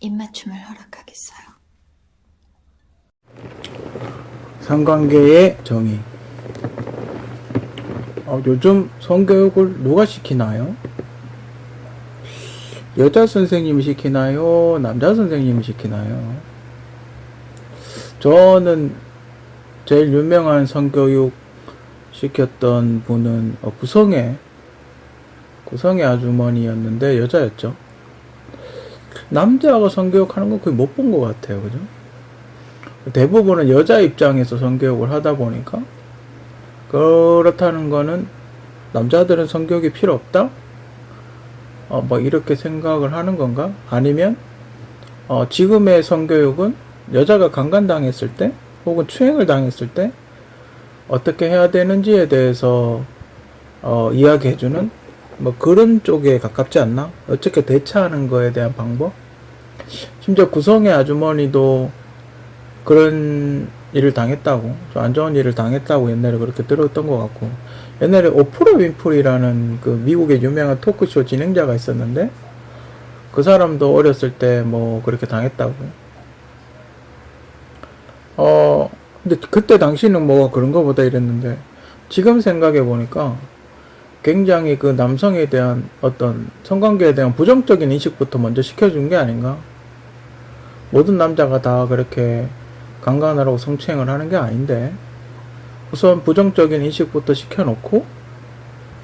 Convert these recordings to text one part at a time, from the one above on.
입맞춤을 허락하겠어요. 상관계의 정의. 어, 요즘 성교육을 누가 시키나요? 여자 선생님이 시키나요? 남자 선생님이 시키나요? 저는 제일 유명한 성교육 시켰던 분은 어, 구성의 구성의 아주머니였는데 여자였죠. 남자가 성교육 하는 건 거의 못 본 것 같아요. 그죠? 대부분은 여자 입장에서 성교육을 하다 보니까 그렇다는 거는 남자들은 성교육이 필요 없다? 어, 뭐 이렇게 생각을 하는 건가? 아니면 어, 지금의 성교육은 여자가 강간당했을 때 혹은 추행을 당했을 때 어떻게 해야 되는지에 대해서 어, 이야기해주는 뭐 그런 쪽에 가깝지 않나? 어떻게 대처하는 거에 대한 방법? 심지어 구성의 아주머니도 그런 일을 당했다고, 좀 안 좋은 일을 당했다고 옛날에 그렇게 들었던 것 같고, 옛날에 오프라 윈프리라는 그 미국의 유명한 토크쇼 진행자가 있었는데, 그 사람도 어렸을 때 뭐 그렇게 당했다고. 어, 근데 그때 당시는 뭐가 그런 거보다 이랬는데, 지금 생각해 보니까 굉장히 그 남성에 대한 어떤 성관계에 대한 부정적인 인식부터 먼저 시켜준 게 아닌가? 모든 남자가 다 그렇게 강간을 하고 성추행을 하는 게 아닌데 우선 부정적인 인식부터 시켜놓고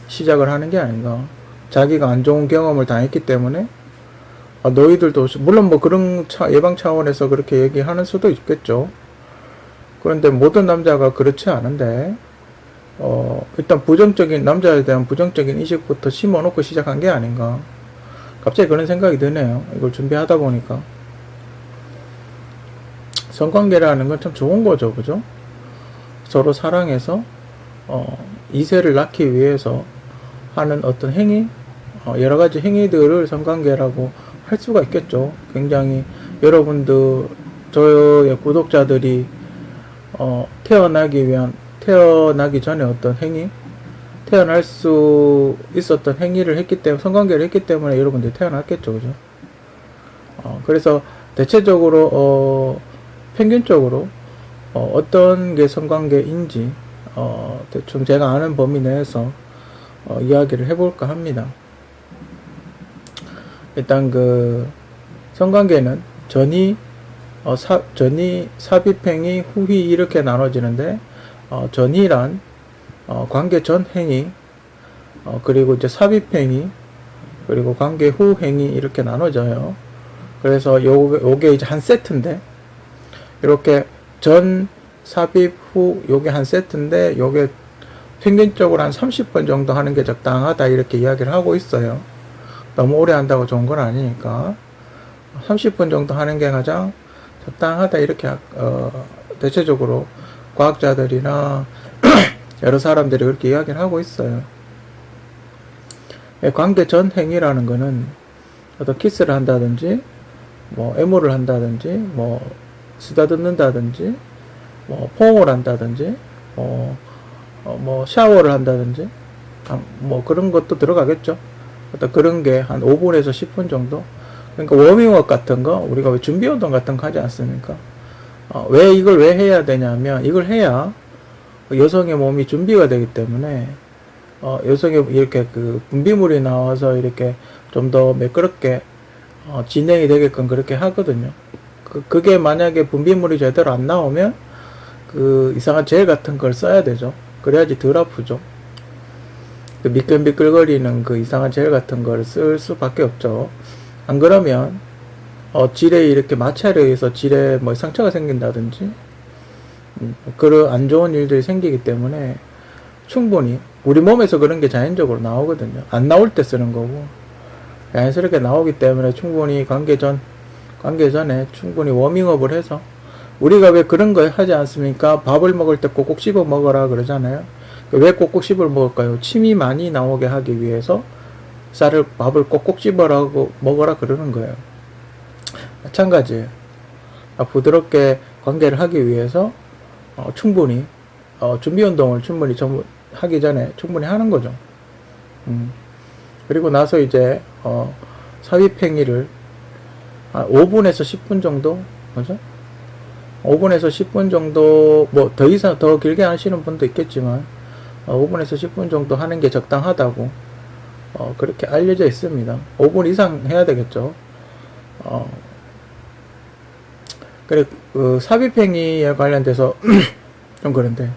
시작을 하는 게 아닌가 자기가 안 좋은 경험을 당했기 때문에 아, 너희들도 물론 뭐 그런 차, 예방 차원에서 그렇게 얘기하는 수도 있겠죠 그런데 모든 남자가 그렇지 않은데 어, 일단 부정적인 남자에 대한 부정적인 인식부터 심어놓고 시작한 게 아닌가 갑자기 그런 생각이 드네요 이걸 준비하다 보니까 성관계라는 건 참 좋은 거죠, 그죠? 서로 사랑해서 어, 이세를 낳기 위해서 하는 어떤 행위, 어, 여러 가지 행위들을 성관계라고 할 수가 있겠죠. 굉장히 여러분들 저의 구독자들이 어, 태어나기 위한 태어나기 전에 어떤 행위, 태어날 수 있었던 행위를 했기 때문에 성관계를 했기 때문에 여러분들이 태어났겠죠, 그죠? 어, 그래서 대체적으로 어, 평균적으로 어, 떤게 성관계인지 어, 대충 제가 아는 범위 내에서 어, 이야기를 해볼까 합니다. 일단 그 성관계는 전이 어, 사, 전이 삽입행위 후희 이렇게 나눠지는데 어, 전이란 어, 관계 전 행위 어, 그리고 이제 삽입 행위 그리고 관계 후 행위 이렇게 나눠져요. 그래서 요, 요게 이제 한 세트인데 이렇게 전 삽입 후 요게 한 세트인데 요게 평균적으로 한 30번 정도 하는 게 적당하다 이렇게 이야기를 하고 있어요. 너무 오래 한다고 좋은 건 아니니까 30분 정도 하는 게 가장 적당하다 이렇게 어, 대체적으로 과학자들이나 여러 사람들이 그렇게 이야기를 하고 있어요. 예, 관계 전 행위라는 거는 어떤 키스를 한다든지 뭐 애무를 한다든지 뭐 쓰다듬는다든지 뭐 포옹을 한다든지 뭐, 어, 뭐 샤워를 한다든지 아, 뭐 그런 것도 들어가겠죠. 어떤 그런 게 한 5분에서 10분 정도. 그러니까 워밍업 같은 거 우리가 왜 준비 운동 같은 거 하지 않습니까? 어, 왜 이걸 왜 해야 되냐면 이걸 해야 여성의 몸이 준비가 되기 때문에 어, 여성의 이렇게 그 분비물이 나와서 이렇게 좀 더 매끄럽게 어, 진행이 되게끔 그렇게 하거든요. 그, 그게 만약에 분비물이 제대로 안 나오면 그 이상한 젤 같은 걸 써야 되죠. 그래야지 덜 아프죠. 그 미끌미끌거리는 그 이상한 젤 같은 걸 쓸 수밖에 없죠. 안 그러면 어, 질에 이렇게 마찰에 의해서 질에 뭐 상처가 생긴다든지 음, 그런 안 좋은 일들이 생기기 때문에 충분히 우리 몸에서 그런 게 자연적으로 나오거든요. 안 나올 때 쓰는 거고 자연스럽게 나오기 때문에 충분히 관계 전 관계 전에 충분히 워밍업을 해서 우리가 왜 그런 거 하지 않습니까? 밥을 먹을 때 꼭꼭 씹어 먹어라 그러잖아요. 왜 꼭꼭 씹어 먹을까요? 침이 많이 나오게 하기 위해서 쌀을 밥을 꼭꼭 씹어라고 먹어라 그러는 거예요. 마찬가지예요. 아, 부드럽게 관계를 하기 위해서 어, 충분히 어, 준비 운동을 충분히 전 하기 전에 충분히 하는 거죠. 음. 그리고 나서 이제 어, 삽입행위를 한 5분에서 10분 정도, 그죠? 5분에서 10분 정도, 뭐, 더 이상, 더 길게 하시는 분도 있겠지만, 어, 5분에서 10분 정도 하는 게 적당하다고, 어, 그렇게 알려져 있습니다. 5분 이상 해야 되겠죠. 어, 그래, 그, 삽입행위에 관련돼서 좀 그런데,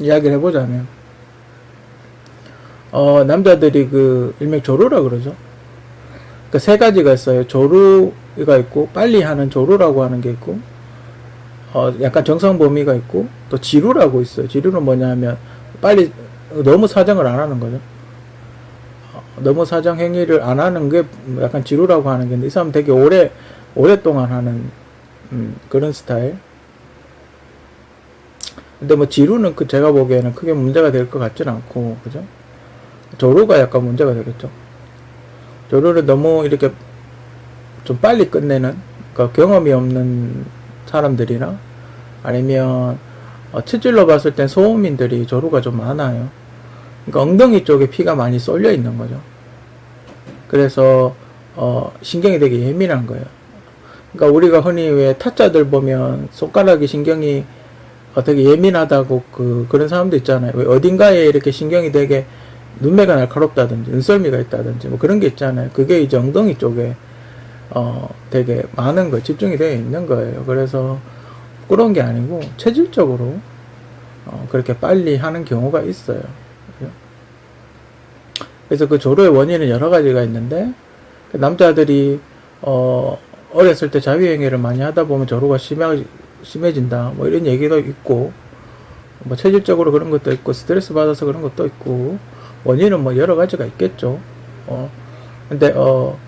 이야기를 해보자면, 어, 남자들이 그, 일명 조루라 그러죠. 그 세 가지가 있어요. 조루가 있고, 빨리 하는 조루라고 하는 게 있고, 어, 약간 정성 범위가 있고, 또 지루라고 있어요. 지루는 뭐냐 하면, 빨리, 너무 사정을 안 하는 거죠. 어, 너무 사정 행위를 안 하는 게 약간 지루라고 하는 게 있는데, 이 사람 되게 오래, 오랫동안 하는, 음, 그런 스타일. 근데 뭐 지루는 그 제가 보기에는 크게 문제가 될 것 같지는 않고, 그죠? 조루가 약간 문제가 되겠죠. 조루를 너무 이렇게 좀 빨리 끝내는, 그러니까 경험이 없는 사람들이나 아니면 어, 체질로 봤을 땐 소음인들이 조루가 좀 많아요. 그러니까 엉덩이 쪽에 피가 많이 쏠려 있는 거죠. 그래서 어, 신경이 되게 예민한 거예요. 그러니까 우리가 흔히 왜 타짜들 보면 손가락이 신경이 어, 되게 예민하다고 그 그런 사람도 있잖아요. 왜 어딘가에 이렇게 신경이 되게 눈매가 날카롭다든지 눈썰미가 있다든지 뭐 그런 게 있잖아요. 그게 이제 엉덩이 쪽에 어 되게 많은 거 집중이 되어 있는 거예요. 그래서 그런 게 아니고 체질적으로 어 그렇게 빨리 하는 경우가 있어요. 그래서 그 조로의 원인은 여러 가지가 있는데 그 남자들이 어 어렸을 때 자위행위를 많이 하다 보면 조로가 심해 심해진다. 뭐 이런 얘기도 있고 뭐 체질적으로 그런 것도 있고 스트레스 받아서 그런 것도 있고 원인은 뭐 여러 가지가 있겠죠. 어 근데 어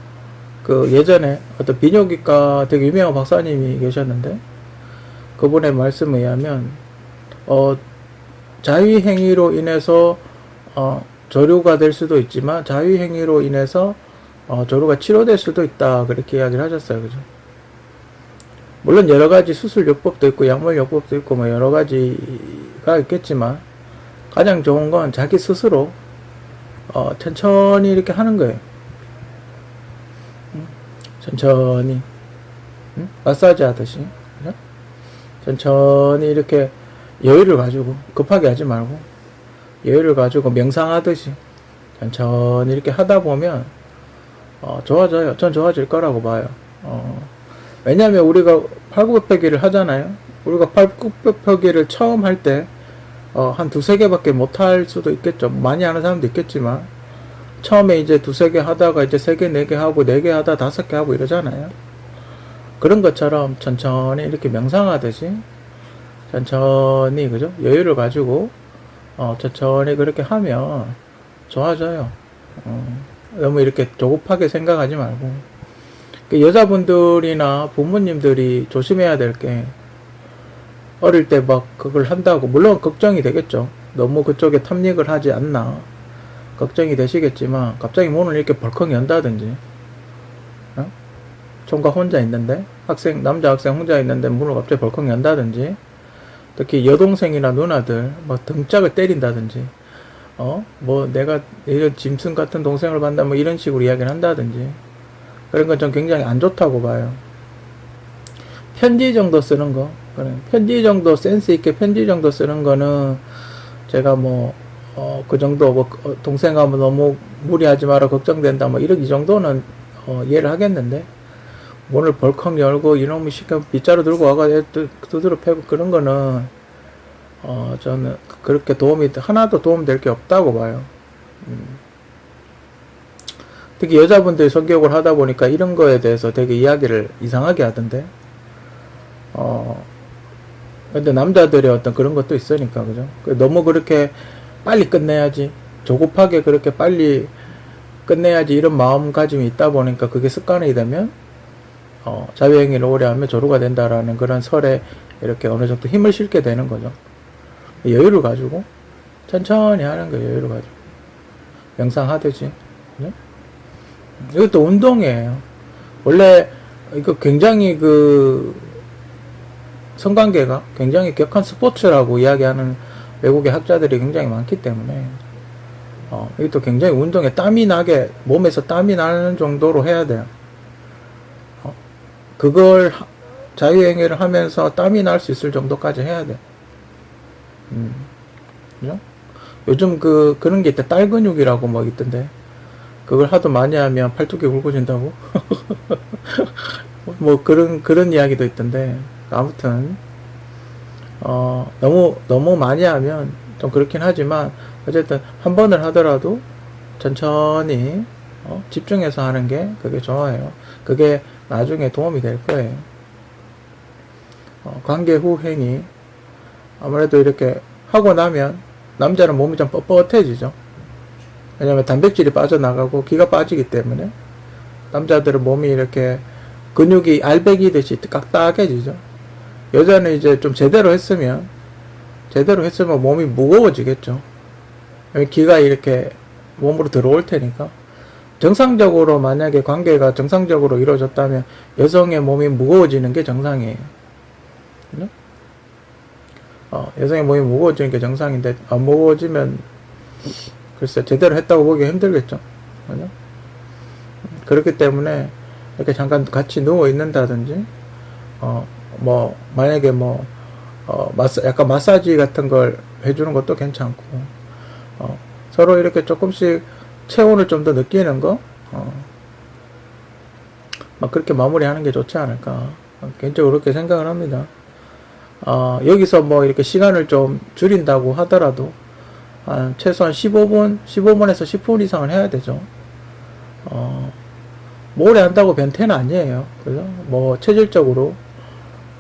그 예전에 어떤 비뇨기과 되게 유명한 박사님이 계셨는데 그분의 말씀에 의하면 어 자위 행위로 인해서 어 조류가 될 수도 있지만 자위 행위로 인해서 어 조류가 치료될 수도 있다 그렇게 이야기를 하셨어요. 그죠? 물론 여러 가지 수술 요법도 있고 약물 요법도 있고 뭐 여러 가지가 있겠지만 가장 좋은 건 자기 스스로 어 천천히 이렇게 하는 거예요. 음, 천천히 음? 마사지 하듯이 그죠? 천천히 이렇게 여유를 가지고 급하게 하지 말고 여유를 가지고 명상하듯이 천천히 이렇게 하다 보면 어, 좋아져요. 전 좋아질 거라고 봐요. 어, 왜냐하면 우리가 팔굽혀펴기를 하잖아요. 우리가 팔굽혀펴기를 처음 할 때 어, 한 두세 개밖에 못 할 수도 있겠죠. 많이 하는 사람도 있겠지만 처음에 이제 두세 개 하다가 이제 세 개, 네 개 하고 네 개 하다 다섯 개 하고 이러잖아요. 그런 것처럼 천천히 이렇게 명상하듯이 천천히 그죠? 여유를 가지고 어, 천천히 그렇게 하면 좋아져요. 어, 너무 이렇게 조급하게 생각하지 말고 그 여자분들이나 부모님들이 조심해야 될 게 어릴 때 막 그걸 한다고 물론 걱정이 되겠죠. 너무 그쪽에 탐닉을 하지 않나 걱정이 되시겠지만 갑자기 문을 이렇게 벌컥 연다든지 어? 총각 혼자 있는데 학생 남자 학생 혼자 있는데 문을 갑자기 벌컥 연다든지 특히 여동생이나 누나들 뭐 등짝을 때린다든지 어 뭐 내가 이런 짐승 같은 동생을 만나 뭐 이런 식으로 이야기를 한다든지 그런 건 전 굉장히 안 좋다고 봐요. 편지 정도 쓰는 거, 그래. 편지 정도 센스 있게 편지 정도 쓰는 거는 제가 뭐, 어, 그 정도, 뭐, 어, 동생하고 너무 무리하지 마라, 걱정된다, 뭐, 이런, 이 정도는, 어, 이해를 하겠는데, 문을 벌컥 열고, 이놈의 시켜, 빗자루 들고 와가지고, 두- 두드려 패고, 그런 거는, 어, 저는 그렇게 도움이, 하나도 도움될 게 없다고 봐요. 음. 특히 여자분들이 성교육을 하다 보니까 이런 거에 대해서 되게 이야기를 이상하게 하던데, 어, 근데 남자들의 어떤 그런 것도 있으니까, 그죠? 그 너무 그렇게 빨리 끝내야지, 조급하게 그렇게 빨리 끝내야지 이런 마음가짐이 있다 보니까 그게 습관이 되면, 어, 자유행위를 오래 하면 조루가 된다라는 그런 설에 이렇게 어느 정도 힘을 실게 되는 거죠. 여유를 가지고, 천천히 하는 거예요, 여유를 가지고. 명상하듯이. 그죠? 이것도 운동이에요. 원래 이거 굉장히 그 성관계가 굉장히 격한 스포츠라고 이야기하는 외국의 학자들이 굉장히 많기 때문에 어, 이것도 굉장히 운동에 땀이 나게 몸에서 땀이 나는 정도로 해야 돼요. 어, 그걸 하- 자유행위를 하면서 땀이 날 수 있을 정도까지 해야 돼. 음. 그죠? 요즘 그, 그런 게 있다. 딸 근육이라고 뭐 있던데. 그걸 하도 많이 하면 팔뚝이 굵어진다고? 뭐 그런, 그런 이야기도 있던데. 아무튼, 어, 너무, 너무 많이 하면 좀 그렇긴 하지만, 어쨌든 한 번을 하더라도 천천히, 어, 집중해서 하는 게 그게 좋아요. 그게 나중에 도움이 될 거예요. 어, 관계 후 행위. 아무래도 이렇게 하고 나면 남자는 몸이 좀 뻣뻣해지죠. 왜냐면 단백질이 빠져나가고 기가 빠지기 때문에 남자들은 몸이 이렇게 근육이 알배기듯이 깍딱해지죠. 여자는 이제 좀 제대로 했으면 제대로 했으면 몸이 무거워지겠죠. 기가 이렇게 몸으로 들어올 테니까 정상적으로 만약에 관계가 정상적으로 이루어졌다면 여성의 몸이 무거워지는 게 정상이에요. 어, 여성의 몸이 무거워지는 게 정상인데 안 무거워지면 글쎄 제대로 했다고 보기 힘들겠죠. 그죠? 그렇기 때문에 이렇게 잠깐 같이 누워 있는다든지 어 뭐 만약에 뭐 어, 마사, 약간 마사지 같은 걸 해주는 것도 괜찮고 어, 서로 이렇게 조금씩 체온을 좀 더 느끼는 거 어, 막 그렇게 마무리하는 게 좋지 않을까 어, 개인적으로 그렇게 생각을 합니다. 어, 여기서 뭐 이렇게 시간을 좀 줄인다고 하더라도 한 최소한 15분, 15분에서 10분 이상은 해야 되죠. 어, 뭐 오래 한다고 변태는 아니에요. 그죠? 뭐 체질적으로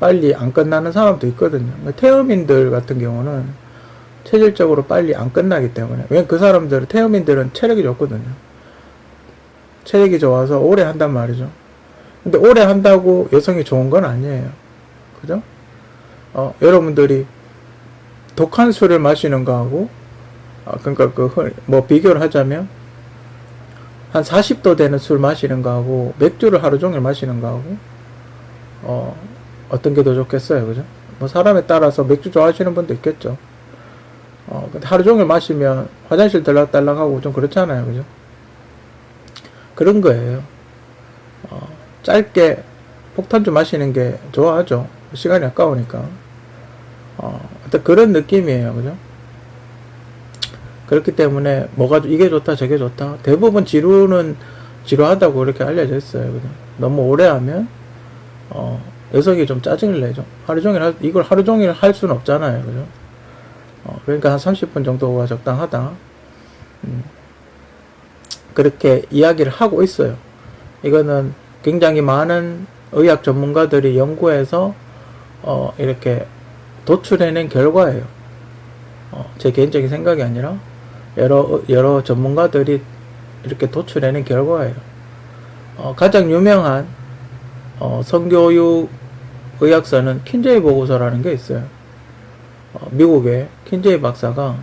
빨리 안 끝나는 사람도 있거든요. 뭐 태음인들 같은 경우는 체질적으로 빨리 안 끝나기 때문에. 왜냐면 그 사람들은, 태음인들은 체력이 좋거든요. 체력이 좋아서 오래 한단 말이죠. 근데 오래 한다고 여성이 좋은 건 아니에요. 그죠? 어, 여러분들이 독한 술을 마시는 거하고, 어, 그러니까 그, 흔- 뭐 비교를 하자면, 한 40도 되는 술 마시는 거하고, 맥주를 하루 종일 마시는 거하고, 어, 어떤 게 더 좋겠어요. 그죠? 뭐 사람에 따라서 맥주 좋아하시는 분도 있겠죠. 어, 근데 하루 종일 마시면 화장실 들락달락하고 좀 그렇잖아요. 그죠? 그런 거예요. 어, 짧게 폭탄주 마시는 게 좋아하죠. 시간이 아까우니까. 어, 어떤 그런 느낌이에요. 그죠? 그렇기 때문에 뭐가 이게 좋다 저게 좋다 대부분 지루는 지루하다고 이렇게 알려져 있어요. 그죠? 너무 오래 하면 어, 여성이 좀 짜증을 내죠. 하루 종일 할- 이걸 하루 종일 할 수는 없잖아요. 그죠? 어, 그러니까 한 30분 정도가 적당하다. 음, 그렇게 이야기를 하고 있어요. 이거는 굉장히 많은 의학 전문가들이 연구해서 어, 이렇게 도출해낸 결과예요. 어, 제 개인적인 생각이 아니라 여러 여러 전문가들이 이렇게 도출해낸 결과예요. 어, 가장 유명한 어, 성교육 의학서는 킨제이 보고서라는 게 있어요. 어, 미국의 킨제이 박사가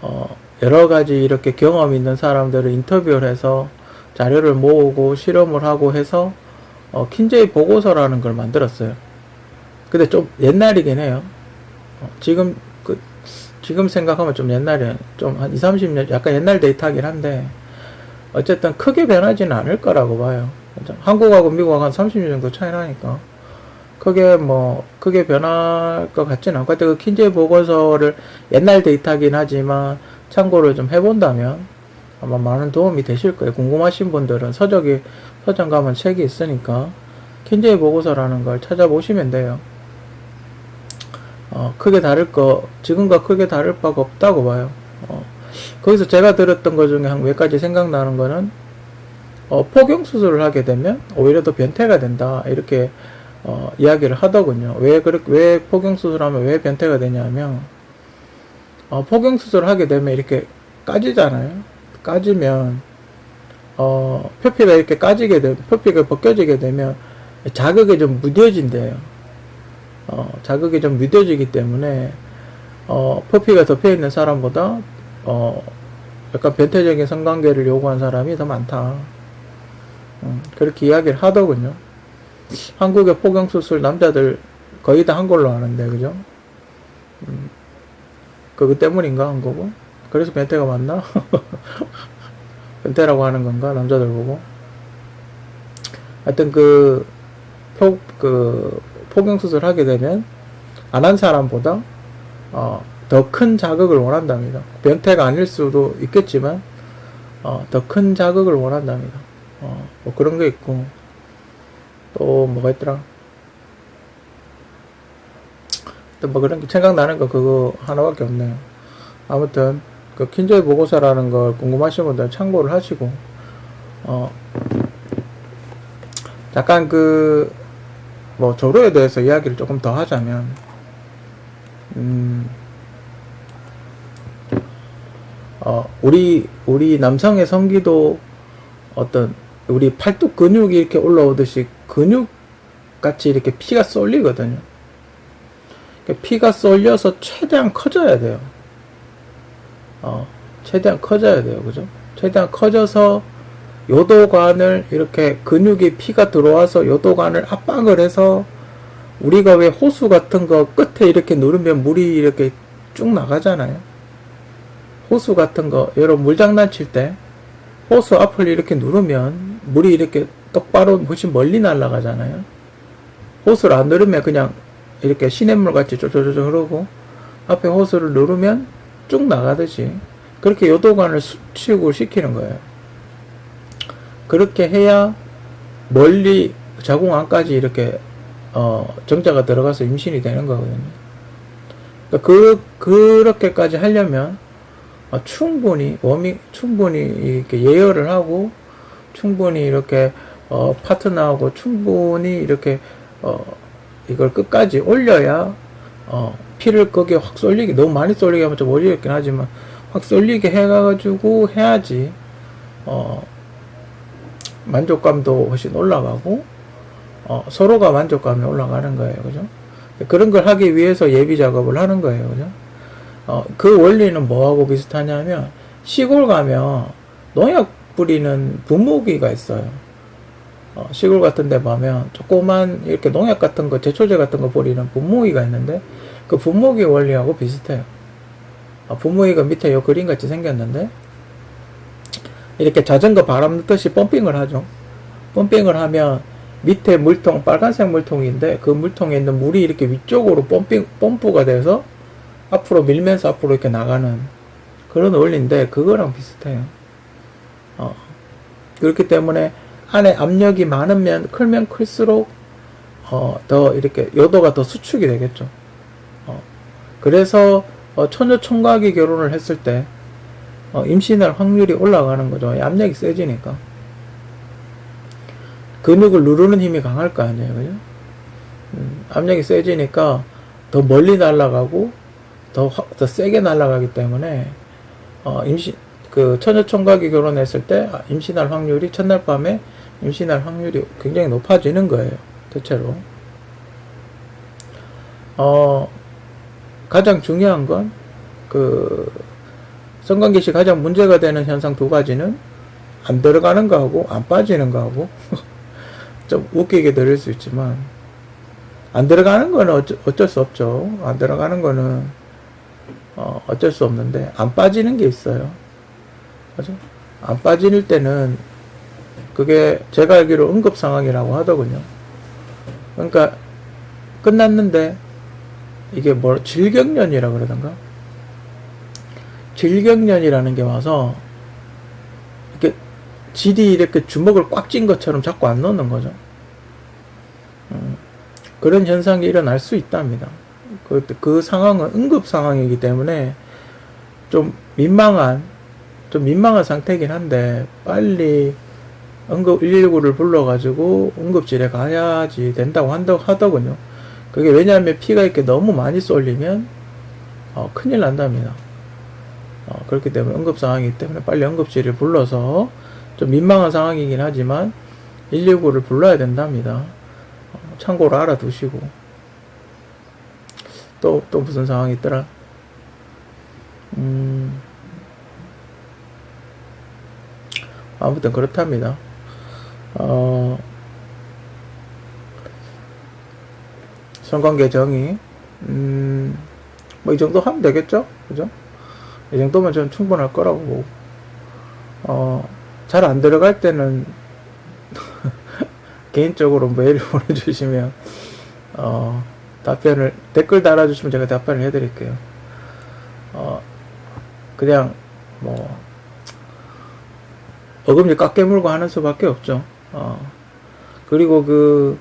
어, 여러 가지 이렇게 경험 있는 사람들을 인터뷰를 해서 자료를 모으고 실험을 하고 해서 어, 킨제이 보고서라는 걸 만들었어요. 근데 좀 옛날이긴 해요. 어, 지금 그 지금 생각하면 좀 옛날에 좀 한 2, 30년 약간 옛날 데이터긴 한데 어쨌든 크게 변하지는 않을 거라고 봐요. 한국하고 미국하고 한 30년 정도 차이 나니까 크게 뭐 크게 변할 것 같지는 않고 그 킨제 보고서를 옛날 데이터긴 하지만 참고를 좀 해본다면 아마 많은 도움이 되실 거예요. 궁금하신 분들은 서적이 서점 가면 책이 있으니까 킨제 보고서라는 걸 찾아보시면 돼요. 어, 크게 다를 거 지금과 크게 다를 바가 없다고 봐요. 어, 거기서 제가 들었던 것 중에 한 몇 가지 생각나는 거는 어, 포경 수술을 하게 되면 오히려 더 변태가 된다 이렇게 어, 이야기를 하더군요. 왜 그렇게 왜 포경 수술하면 왜 변태가 되냐면 어, 포경 수술을 하게 되면 이렇게 까지잖아요. 까지면 어, 표피가 이렇게 까지게 되 표피가 벗겨지게 되면 자극이 좀 무뎌진대요. 어, 자극이 좀 무뎌지기 때문에 어, 표피가 덮여 있는 사람보다 어, 약간 변태적인 성관계를 요구한 사람이 더 많다. 음, 그렇게 이야기를 하더군요. 한국의 포경수술 남자들 거의 다 한 걸로 아는데, 그죠? 음, 그거 때문인가, 한 거고? 그래서 변태가 많나? 변태라고 하는 건가, 남자들 보고? 하여튼 그, 포, 그, 포경수술 하게 되면, 안 한 사람보다, 어, 더 큰 자극을 원한답니다. 변태가 아닐 수도 있겠지만, 어, 더 큰 자극을 원한답니다. 어, 뭐 그런 게 있고, 또 뭐가 있더라? 또 뭐 그런 게 생각나는 거 그거 하나밖에 없네요. 아무튼, 그 킨저이 보고서라는 걸 궁금하신 분들 참고를 하시고, 어, 약간 그, 뭐, 조로에 대해서 이야기를 조금 더 하자면, 음, 어, 우리, 우리 남성의 성기도 어떤, 우리 팔뚝 근육이 이렇게 올라오듯이 근육 같이 이렇게 피가 쏠리거든요. 그러니까 피가 쏠려서 최대한 커져야 돼요. 어, 최대한 커져야 돼요. 그죠? 최대한 커져서 요도관을 이렇게 근육이 피가 들어와서 요도관을 압박을 해서 우리가 왜 호수 같은 거 끝에 이렇게 누르면 물이 이렇게 쭉 나가잖아요. 호수 같은 거, 여러분 물장난 칠 때 호수 앞을 이렇게 누르면 물이 이렇게 똑바로 훨씬 멀리 날아가잖아요. 호수를 안 누르면 그냥 이렇게 시냇물 같이 쪼쪼쪼 흐르고 앞에 호수를 누르면 쭉 나가듯이 그렇게 요도관을 수축을 시키는 거예요. 그렇게 해야 멀리 자궁 안까지 이렇게 어, 정자가 들어가서 임신이 되는 거거든요. 그러니까 그 그렇게까지 하려면 어, 충분히 워밍 충분히 이렇게 예열을 하고 충분히 이렇게 어, 파트너하고 충분히 이렇게 어, 이걸 끝까지 올려야 어, 피를 거기에 확 쏠리게 너무 많이 쏠리게 하면 좀 어지럽긴 하지만 확 쏠리게 해가지고 해야지 어, 만족감도 훨씬 올라가고 어, 서로가 만족감이 올라가는 거예요, 그죠? 그런 걸 하기 위해서 예비 작업을 하는 거예요, 그죠? 어, 그 원리는 뭐하고 비슷하냐면 시골 가면 농약 뿌리는 분무기가 있어요. 어, 시골 같은 데 보면 조그만 이렇게 농약 같은 거, 제초제 같은 거 뿌리는 분무기가 있는데 그 분무기 원리하고 비슷해요. 어, 분무기가 밑에 요 그림 같이 생겼는데 이렇게 자전거 바람 넣듯이 펌핑을 하죠. 펌핑을 하면 밑에 물통 빨간색 물통인데 그 물통에 있는 물이 이렇게 위쪽으로 펌핑 펌프가 돼서 앞으로 밀면서 앞으로 이렇게 나가는 그런 원리인데 그거랑 비슷해요. 어. 그렇기 때문에 안에 압력이 많으면 클면 클수록 어, 더 이렇게 요도가 더 수축이 되겠죠. 어. 그래서 어, 처녀 총각이 결혼을 했을 때 어, 임신할 확률이 올라가는 거죠. 이 압력이 세지니까. 근육을 누르는 힘이 강할 거 아니에요. 그죠? 음, 압력이 세지니까 더 멀리 날아가고 더, 확- 더 세게 날아가기 때문에 어, 임신 그 처녀 총각이 결혼했을 때 아, 임신할 확률이 첫날 밤에 임신할 확률이 굉장히 높아지는 거예요. 대체로. 어, 가장 중요한 건 그 성관계 시 가장 문제가 되는 현상 두 가지는 안 들어가는 거하고 안 빠지는 거하고 좀 웃기게 들릴 수 있지만 안 들어가는 거는 어쩌, 어쩔 수 없죠. 안 들어가는 거는 어, 어쩔 수 없는데 안 빠지는 게 있어요. 그죠? 안 빠질 때는 그게 제가 알기로 응급 상황이라고 하더군요. 그러니까 끝났는데 이게 뭐 질경련이라 그러던가 질경련이라는 게 와서 이렇게 질이 이렇게 주먹을 꽉 쥔 것처럼 자꾸 안 넣는 거죠. 음, 그런 현상이 일어날 수 있답니다. 그, 그 상황은 응급 상황이기 때문에 좀 민망한, 좀 민망한 상태이긴 한데, 빨리 응급 119를 불러가지고 응급실에 가야지 된다고 한다, 하더군요. 그게 왜냐하면 피가 이렇게 너무 많이 쏠리면, 어, 큰일 난답니다. 어, 그렇기 때문에 응급 상황이기 때문에 빨리 응급실을 불러서 좀 민망한 상황이긴 하지만 119를 불러야 된답니다. 어, 참고로 알아두시고. 또, 또 무슨 상황이 있더라? 음, 아무튼 그렇답니다. 어, 성관계 정의, 음, 뭐 이 정도 하면 되겠죠? 그죠? 이 정도면 저는 충분할 거라고 보고, 어, 잘 안 들어갈 때는 개인적으로 메일 보내주시면 어, 답변을 댓글 달아주시면 제가 답변을 해드릴게요. 어, 그냥 뭐 어금니 꽉 깨물고 하는 수밖에 없죠. 어, 그리고 그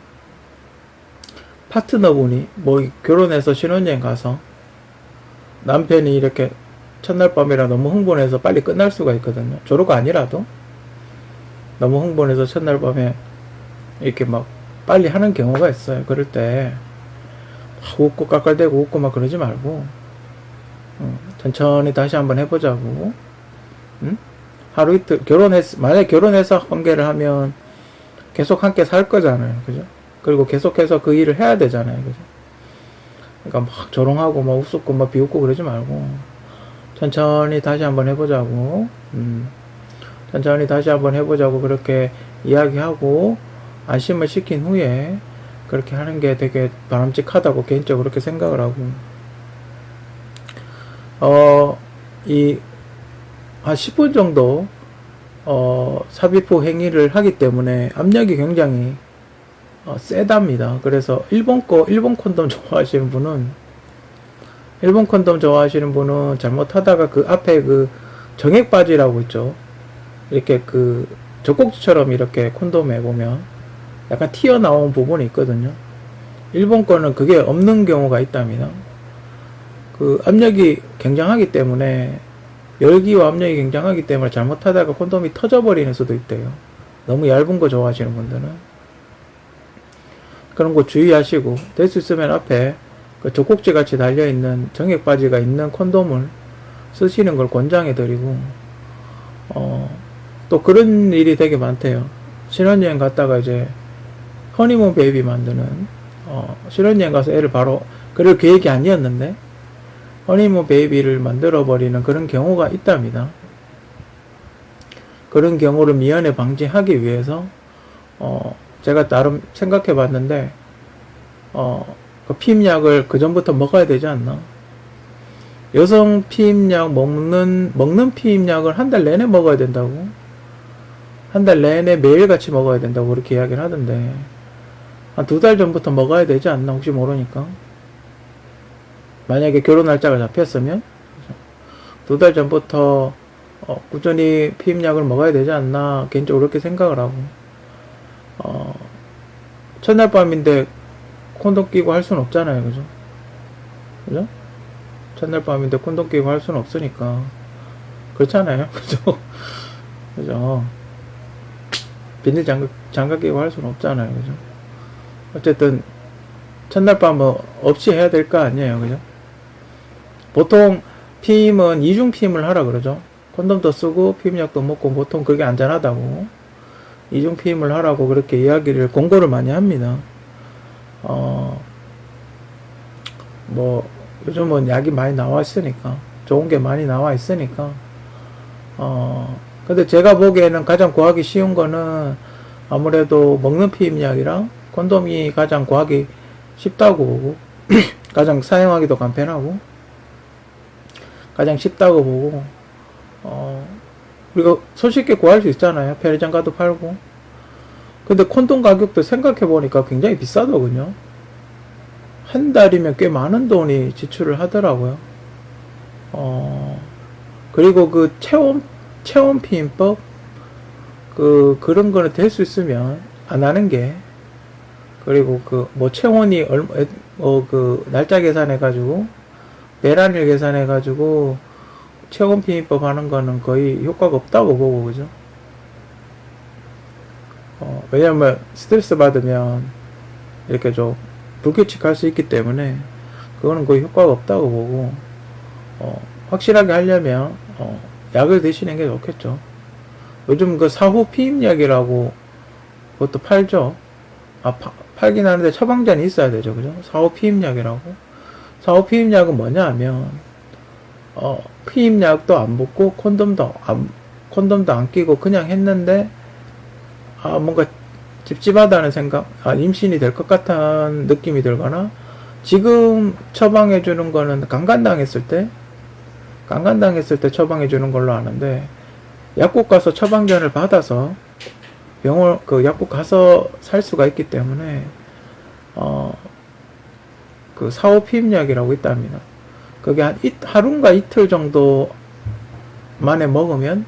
파트너분이 뭐 결혼해서 신혼여행 가서 남편이 이렇게 첫날 밤이라 너무 흥분해서 빨리 끝날 수가 있거든요. 조로가 아니라도 너무 흥분해서 첫날 밤에 이렇게 막 빨리 하는 경우가 있어요. 그럴 때막 웃고 깔깔대고 웃고 막 그러지 말고 음, 천천히 다시 한번 해보자고. 음? 하루 이틀 결혼했 만약 결혼해서 관계를 하면 계속 함께 살 거잖아요. 그죠? 그리고 계속해서 그 일을 해야 되잖아요. 그죠? 그러니까 막 조롱하고 막 웃고 막 비웃고 그러지 말고 천천히 다시 한번 해보자고. 음. 천천히 다시 한번 해보자고 그렇게 이야기하고 안심을 시킨 후에 그렇게 하는 게 되게 바람직하다고 개인적으로 그렇게 생각을 하고 어, 이, 한 10분 정도, 어, 삽입 후 행위를 하기 때문에 압력이 굉장히, 어, 세답니다. 그래서 일본 거, 일본 콘돔 좋아하시는 분은, 일본 콘돔 좋아하시는 분은 잘못하다가 그 앞에 그 정액 바지라고 있죠. 이렇게 그 젖꼭지처럼 이렇게 콘돔에 보면 약간 튀어나온 부분이 있거든요. 일본 거는 그게 없는 경우가 있답니다. 그 압력이 굉장하기 때문에 열기와 압력이 굉장하기 때문에 잘못하다가 콘돔이 터져버리는 수도 있대요. 너무 얇은 거 좋아하시는 분들은 그런 거 주의하시고 될 수 있으면 앞에 그 젖꼭지 같이 달려 있는 정액 바지가 있는 콘돔을 쓰시는 걸 권장해 드리고 어, 또 그런 일이 되게 많대요. 신혼여행 갔다가 이제 허니문 베이비 만드는 어, 신혼여행 가서 애를 바로 그럴 계획이 아니었는데 허니문 베이비를 만들어 버리는 그런 경우가 있답니다. 그런 경우를 미연에 방지하기 위해서 어, 제가 나름 생각해 봤는데 어, 그 피임약을 그 전부터 먹어야 되지 않나? 여성 피임약 먹는 먹는 피임약을 한 달 내내 먹어야 된다고? 한 달 내내 매일 같이 먹어야 된다고 그렇게 이야기를 하던데. 한 두 달 전부터 먹어야 되지 않나? 혹시 모르니까. 만약에 결혼 날짜가 잡혔으면? 두 달 전부터 어, 꾸준히 피임약을 먹어야 되지 않나? 개인적으로 그렇게 생각을 하고. 어, 첫날 밤인데 콘돔 끼고 할 수는 없잖아요 그죠? 그죠? 첫날 밤인데 콘돔 끼고 할 수는 없으니까. 그렇잖아요 그죠? 그죠? 비닐 장갑 장갑 끼고 할 수는 없잖아요 그죠? 어쨌든 첫날 밤은 없이 해야 될 거 아니에요 그죠? 보통 피임은 이중 피임을 하라 그러죠. 콘돔도 쓰고 피임약도 먹고 보통 그게 안전하다고. 이중 피임을 하라고 그렇게 이야기를 공고를 많이 합니다. 어, 뭐 요즘은 약이 많이 나와 있으니까 좋은 게 많이 나와 있으니까 어, 근데 제가 보기에는 가장 구하기 쉬운 거는 아무래도 먹는 피임약이랑 콘돔이 가장 구하기 쉽다고 보고 가장 사용하기도 간편하고 가장 쉽다고 보고 어 우리가 손쉽게 구할 수 있잖아요. 편의점 가도 팔고 근데 콘돔 가격도 생각해 보니까 굉장히 비싸더군요 한 달이면 꽤 많은 돈이 지출을 하더라고요 어 그리고 그 체온 체온 피임법 그 그런 거는 될 수 있으면 안 하는 게 그리고 그 뭐 체온이 얼마 뭐그 날짜 계산해 가지고 배란일 계산해 가지고 체온 피임법 하는 거는 거의 효과가 없다고 보고 그죠? 어, 왜냐면 스트레스 받으면 이렇게 좀 불규칙할 수 있기 때문에 그거는 거의 효과가 없다고 보고 어, 확실하게 하려면 어, 약을 드시는 게 좋겠죠. 요즘 그 사후 피임약이라고 그것도 팔죠. 아 파, 팔긴 하는데 처방전이 있어야 되죠, 그죠? 사후 피임약이라고. 사후 피임약은 뭐냐 하면 어, 피임약도 안 붓고 콘돔도 안 콘돔도 안 끼고 그냥 했는데 아 뭔가 찝찝하다는 생각, 아 임신이 될 것 같은 느낌이 들거나 지금 처방해 주는 거는 강간당했을 때 강간당했을 때 처방해 주는 걸로 아는데 약국 가서 처방전을 받아서 병원 그 약국 가서 살 수가 있기 때문에 어 그 사후 피임약이라고 있답니다. 그게 한 이, 하루인가 이틀 정도 만에 먹으면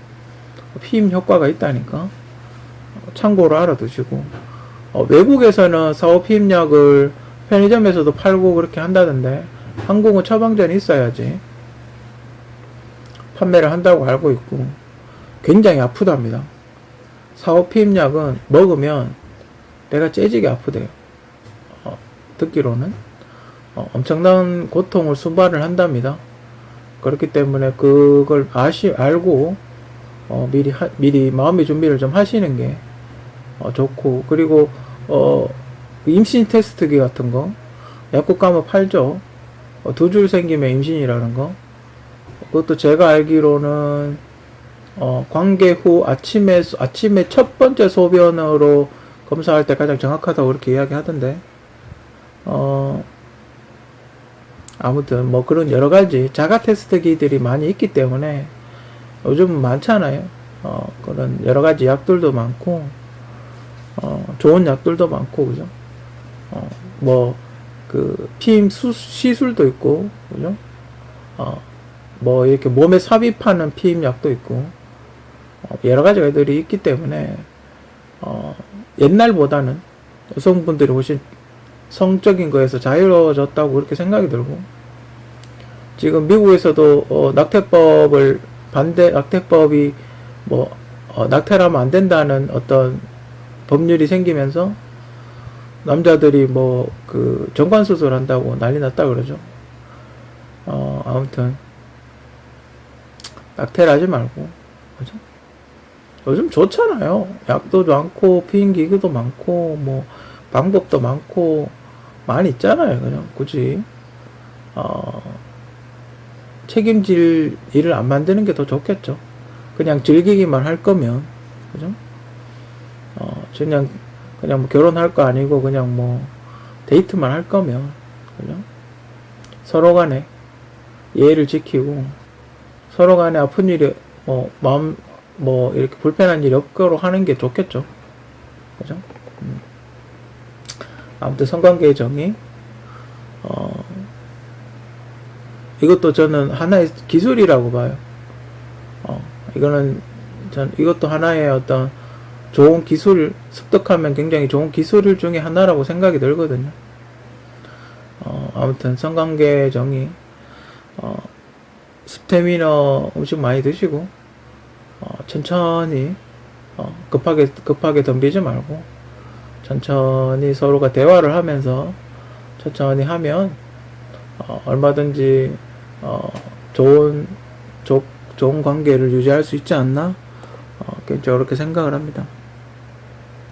피임 효과가 있다니까 참고로 알아두시고 어, 외국에서는 사후 피임약을 편의점에서도 팔고 그렇게 한다던데 한국은 처방전이 있어야지 판매를 한다고 알고 있고 굉장히 아프답니다. 사후 피임약은 먹으면 내가 째지게 아프대요. 어, 듣기로는 어, 엄청난 고통을 수발을 한답니다. 그렇기 때문에 그걸 아시 알고 어, 미리 하, 미리 마음의 준비를 좀 하시는 게 어, 좋고 그리고 어, 임신 테스트기 같은 거 약국 가면 팔죠. 어, 두줄 생기면 임신이라는 거. 그것도 제가 알기로는 어, 관계 후 아침에 아침에 첫 번째 소변으로 검사할 때 가장 정확하다고 그렇게 이야기하던데. 어, 아무튼 뭐 그런 여러 가지 자가 테스트기들이 많이 있기 때문에 요즘 많잖아요. 어, 그런 여러 가지 약들도 많고 어, 좋은 약들도 많고 그죠? 어, 뭐그 피임 수, 시술도 있고 그죠? 어, 뭐 이렇게 몸에 삽입하는 피임약도 있고 어, 여러 가지 애들이 있기 때문에 어, 옛날보다는 여성분들이 훨씬 성적인 거에서 자유로워졌다고 그렇게 생각이 들고 지금 미국에서도 어, 낙태법을 반대 낙태법이 뭐 어, 낙태를 하면 안 된다는 어떤 법률이 생기면서 남자들이 뭐 그 정관 수술 한다고 난리 났다 그러죠. 어 아무튼 낙태를 하지 말고 그죠? 요즘 좋잖아요. 약도 많고 피임 기구도 많고 뭐 방법도 많고 많이 있잖아요. 그냥 굳이 어 책임질 일을 안 만드는 게 더 좋겠죠. 그냥 즐기기만 할 거면 그죠? 어 그냥 그냥 뭐 결혼할 거 아니고 그냥 뭐 데이트만 할 거면 그죠? 서로 간에 예의를 지키고 서로 간에 아픈 일이 뭐 마음 뭐 이렇게 불편한 일이 없도록 하는 게 좋겠죠. 그죠? 음. 아무튼 성관계의 정의 어 이것도 저는 하나의 기술이라고 봐요. 어 이거는 전 이것도 하나의 어떤 좋은 기술 습득하면 굉장히 좋은 기술 중에 하나라고 생각이 들거든요. 어, 아무튼 성관계 정의 어, 스테미너 음식 많이 드시고 어, 천천히 어, 급하게 급하게 덤비지 말고 천천히 서로가 대화를 하면서 천천히 하면 어, 얼마든지 어, 좋은 좋, 좋은 관계를 유지할 수 있지 않나 어, 개인적으로 그렇게 생각을 합니다.